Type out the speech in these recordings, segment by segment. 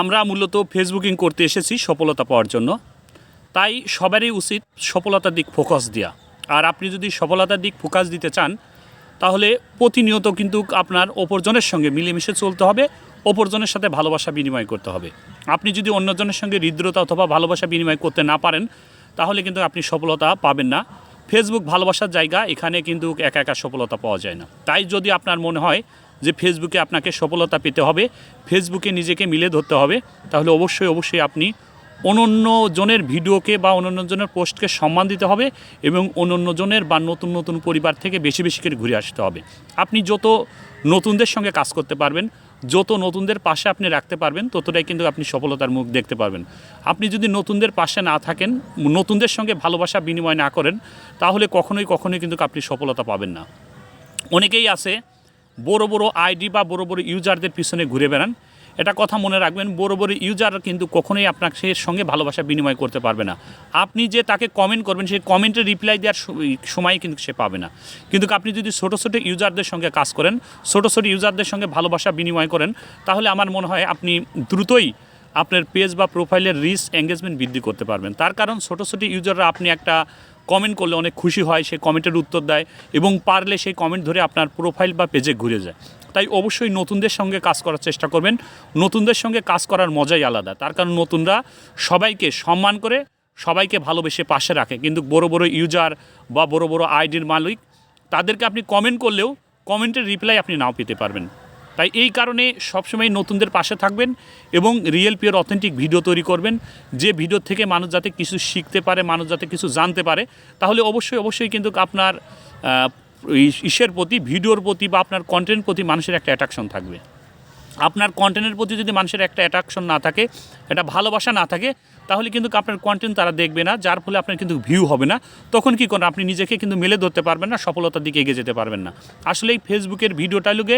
আমরা মূলত ফেসবুকিং করতে এসেছি সফলতা পাওয়ার জন্য। তাই সবারই উচিত সফলতার দিক ফোকাস দেওয়া আর আপনি যদি সফলতার দিক ফোকাস দিতে চান, তাহলে প্রতিনিয়ত কিন্তু আপনার অপরজনের সঙ্গে মিলেমিশে চলতে হবে, অপরজনের সাথে ভালোবাসা বিনিময় করতে হবে। আপনি যদি অন্যজনের সঙ্গে হৃদ্রতা অথবা ভালোবাসা বিনিময় করতে না পারেন, তাহলে কিন্তু আপনি সফলতা পাবেন না। ফেসবুক ভালোবাসার জায়গা, এখানে কিন্তু একা একা সফলতা পাওয়া যায় না। তাই যদি আপনার মনে হয় যে ফেসবুকে আপনাকে সফলতা পেতে হবে, ফেসবুকে নিজেকে মিলে ধরতে হবে, তাহলে অবশ্যই অবশ্যই আপনি অনন্য জনের ভিডিওকে বা অনন্য জনের পোস্টকে সম্মান দিতে হবে এবং অনন্য জনের বা নতুন নতুন পরিবার থেকে বেশি বেশি করে ঘুরে আসতে হবে। আপনি যত নতুনদের সঙ্গে কাজ করতে পারবেন, যত নতুনদের পাশে আপনি রাখতে পারবেন, ততটাই কিন্তু আপনি সফলতার মুখ দেখতে পারবেন। আপনি যদি নতুনদের পাশে না থাকেন, নতুনদের সঙ্গে ভালোবাসা বিনিময় না করেন, তাহলে কখনোই কখনোই কিন্তু আপনি সফলতা পাবেন না। অনেকেই আছে বড় বড় আইডি বা বড় বড় ইউজারদের পিছনে ঘুরে বেড়ান। এটা কথা মনে রাখবেন, বড় বড় ইউজার কিন্তু কখনোই আপনার সে সঙ্গে ভালোবাসা বিনিময় করতে পারবে না। আপনি যে তাকে কমেন্ট করবেন, সেই কমেন্টে রিপ্লাই দেওয়ার সময় কিন্তু সে পাবে না। কিন্তু আপনি যদি ছোটো ছোটো ইউজারদের সঙ্গে কাজ করেন, ছোটো ছোটো ইউজারদের সঙ্গে ভালোবাসা বিনিময় করেন, তাহলে আমার মনে হয় আপনি দ্রুতই আপনার পেজ বা প্রোফাইলের রিচ এঙ্গেজমেন্ট বৃদ্ধি করতে পারবেন। তার কারণ ছোটো ছোটো ইউজাররা আপনি একটা কমেন্ট করলে অনেক খুশি হয়, সে কমেন্টের উত্তর দেয় এবং পারলে সেই কমেন্ট ধরে আপনার প্রোফাইল বা পেজে ঘুরে যায়। তাই অবশ্যই নতুনদের সঙ্গে কাজ করার চেষ্টা করবেন। নতুনদের সঙ্গে কাজ করার মজাই আলাদা। তার কারণ নতুনরা সবাইকে সম্মান করে, সবাইকে ভালোবেসে পাশে রাখে। কিন্তু বড় বড় ইউজার বা বড় বড় আইডির মালিক, তাদেরকে আপনি কমেন্ট করলেও কমেন্টের রিপ্লাই আপনি নাও পেতে পারবেন। তাই এই কারণে সবসময় নতুনদের পাশে থাকবেন এবং রিয়েল পিওর অথেন্টিক ভিডিও তৈরি করবেন। যে ভিডিও থেকে মানুষ যাতে কিছু শিখতে পারে, মানুষ যাতে কিছু জানতে পারে, তাহলে অবশ্যই অবশ্যই কিন্তু আপনার ইসের প্রতি, ভিডিওর প্রতি বা আপনার কন্টেন্ট প্রতি মানুষের একটা অ্যাট্রাকশন থাকবে। আপনার কন্টেন্টের প্রতি যদি মানুষের একটা অ্যাট্রাকশন না থাকে, একটা ভালোবাসা না থাকে, তাহলে কিন্তু আপনার কন্টেন্ট তারা দেখবে না, যার ফলে আপনার কিন্তু ভিউ হবে না। তখন কি করেন আপনি নিজেকে কিন্তু মেলে ধরতে পারবেন না, সফলতার দিকে এগিয়ে যেতে পারবেন না। আসলে এই ফেসবুকের ভিডিওটা লোকে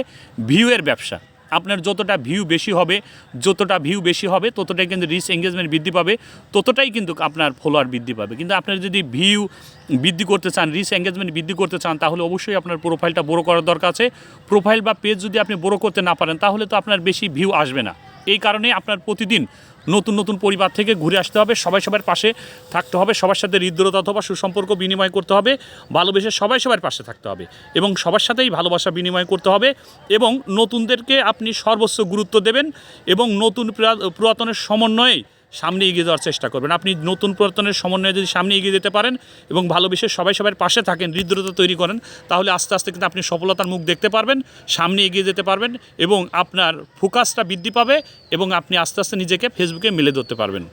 ভিউয়ের ব্যবসা। আপনার যতটা ভিউ বেশি হবে, যতটা ভিউ বেশি হবে, ততটাই কিন্তু রিচ এঙ্গেজমেন্ট বৃদ্ধি পাবে, ততটাই কিন্তু আপনার ফলোয়ার বৃদ্ধি পাবে। কিন্তু আপনার যদি ভিউ বৃদ্ধি করতে চান রিচ এঙ্গেজমেন্ট বৃদ্ধি করতে চান, তাহলে অবশ্যই আপনার প্রোফাইলটা বড় করার দরকার আছে। প্রোফাইল বা পেজ যদি আপনি বড় করতে না পারেন, তাহলে তো আপনার বেশি ভিউ আসবে না। এই কারণে আপনার প্রতিদিন নতুন নতুন পরিবার থেকে ঘুরে আসতে হবে, সবাই সবার পাশে থাকতে হবে, সবার সাথে হৃদ্রতা অথবা সুসম্পর্ক বিনিময় করতে হবে, ভালোবেসে সবাই সবার পাশে থাকতে হবে এবং সবার সাথেই ভালোবাসা বিনিময় করতে হবে এবং নতুনদেরকে আপনি সর্বোচ্চ গুরুত্ব দেবেন এবং নতুন পুরাতনের সমন্বয়ে সামনে এগিয়ে যাওয়ার চেষ্টা করবেন। আপনি নতুন পুরাতনের সমন্বয়ে যদি সামনে এগিয়ে যেতে পারেন এবং ভালো বিষয়ে সবাই সবার পাশে থাকেন, হৃদ্রতা তৈরি করেন, তাহলে আস্তে আস্তে কিন্তু আপনি সফলতার মুখ দেখতে পারবেন, সামনে এগিয়ে যেতে পারবেন এবং আপনার ফোকাসটা বৃদ্ধি পাবে এবং আপনি আস্তে আস্তে নিজেকে ফেসবুকে মেলে ধরতে পারবেন।